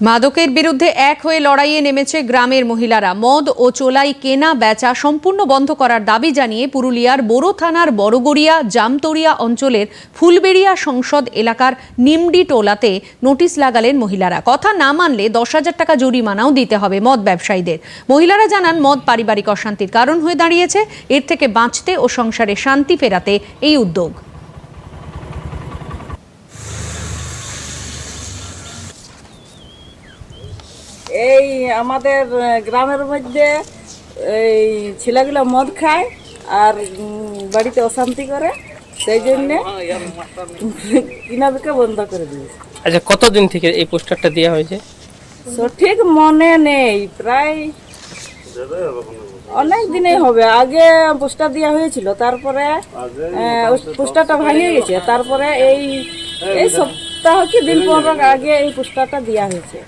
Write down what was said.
মাদকের বিরুদ্ধে এক হয়ে লড়াইয়ে নেমেছে গ্রামের মহিলারা। মদ ও চোলাই কেনা বেচা সম্পূর্ণ বন্ধ করার দাবি জানিয়ে পুরুলিয়ার বোরো থানার বড়গড়িয়া, জামতরিয়া অঞ্চলের ফুলবেড়িয়া সংসদ এলাকার নিমডি টোলাতে নোটিশ লাগালেন মহিলারা। কথা না মানলে দশ হাজার টাকা জরিমানাও দিতে হবে মদ ব্যবসায়ীদের। মহিলারা জানান, মদ পারিবারিক অশান্তির কারণ হয়ে দাঁড়িয়েছে। এর থেকে বাঁচতে ও সংসারে শান্তি ফেরাতে এই উদ্যোগ। এই আমাদের গ্রামের মধ্যে এই ছেলেগুলো মদ খায় আর বাড়িতে অশান্তি করে। সেই জন্য কিনা বিকা বন্ধ করে দিয়েছে। আচ্ছা কতদিন থেকে এই পোস্টারটা দেওয়া হয়েছে? সঠিক মনে নেই। প্রায় অনেক দিনেই হবে। আগে পোস্টার দেওয়া হয়েছিল তারপরে পোস্টারটা ভাঙিয়ে গেছে। তারপরে এই এই সপ্তাহ কি দিন পনেরো আগে এই পোস্টারটা দেওয়া হয়েছে।